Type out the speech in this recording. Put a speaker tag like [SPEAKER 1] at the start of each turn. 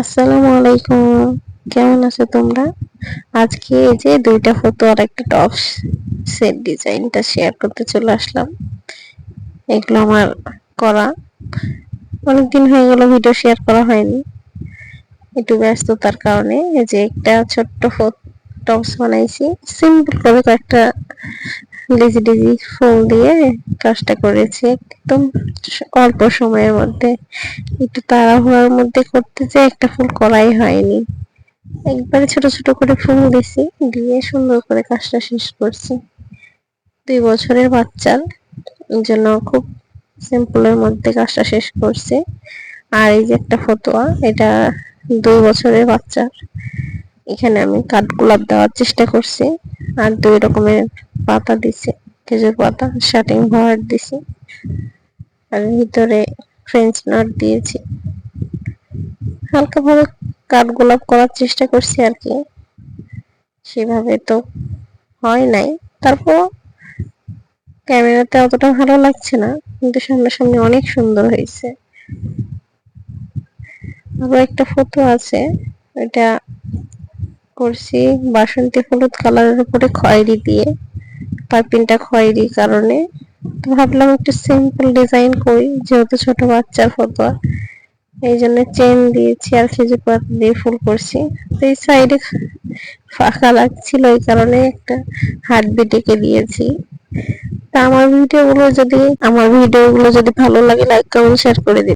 [SPEAKER 1] আসসালামু আলাইকুম। কেমন আছো তোমরা? আজকে এই যে দুইটা ফটো আর একটা টপ সেট ডিজাইনটা শেয়ার করতে চলে আসলাম। এগুলো আমার করা। অনেকদিন হয়ে গেল ভিডিও শেয়ার করা হয়নি। একটু ব্যস্ততার কারণে এই যে একটা ছোট্ট টপস বানাইছি। সিম্পল করে কয়েকটা ডিজি ডিজি ফুল দিয়ে কাজটা করেছি একদম অল্প সময়ের মধ্যে। একটু তাড়াহুড়ার মধ্যে করতে যে একটা ফুল করাই হয়নি। একবারে ছোট ছোট করে ফুল দিছি, দিয়ে সুন্দর করে কাজটা শেষ করছি। দুই বছরের বাচ্চার জন্য খুব সিম্পলের মধ্যে কাজটা শেষ করছে। আর এই যে একটা ফটোয়া এটা দুই বছরের বাচ্চার। এখানে আমি কাঠগোলাপ দেওয়ার চেষ্টা করছি। আর দুই রকমের পাতা দিছে। খেজুর পাতা শার্টিং হোয়াইট দিছি। আর ভিতরে ফ্রেঞ্চ নট দিয়েছি। হালকা ভাবে কাঠগোলাপ করার চেষ্টা করছি আর কি। সেভাবে তো হয় নাই। তারপর ক্যামেরাতে অতটা ভালো লাগছে না, কিন্তু সামনাসামনি অনেক সুন্দর হয়েছে। আরও একটা ফটো আছে এটা করছি। বাসন্তী হলুদ কালারের উপরে খয়েরি দিয়ে পাইপিংটা খয়েরি কারণে। তো ভাবলাম একটু সিম্পল ডিজাইন করি, যেহেতু ছোট বাচ্চার ফটো এই জন্য চেন দিয়েছি আর খেজুর পাতা দিয়ে ফুল করছি। তো এই সাইডে ফাঁকা লাগছিল এই কারণে একটা হাত বিটিকে দিয়েছি। তা আমার ভিডিওগুলো যদি, আমার ভিডিওগুলো যদি ভালো লাগে লাইক কমেন্ট শেয়ার করে দিন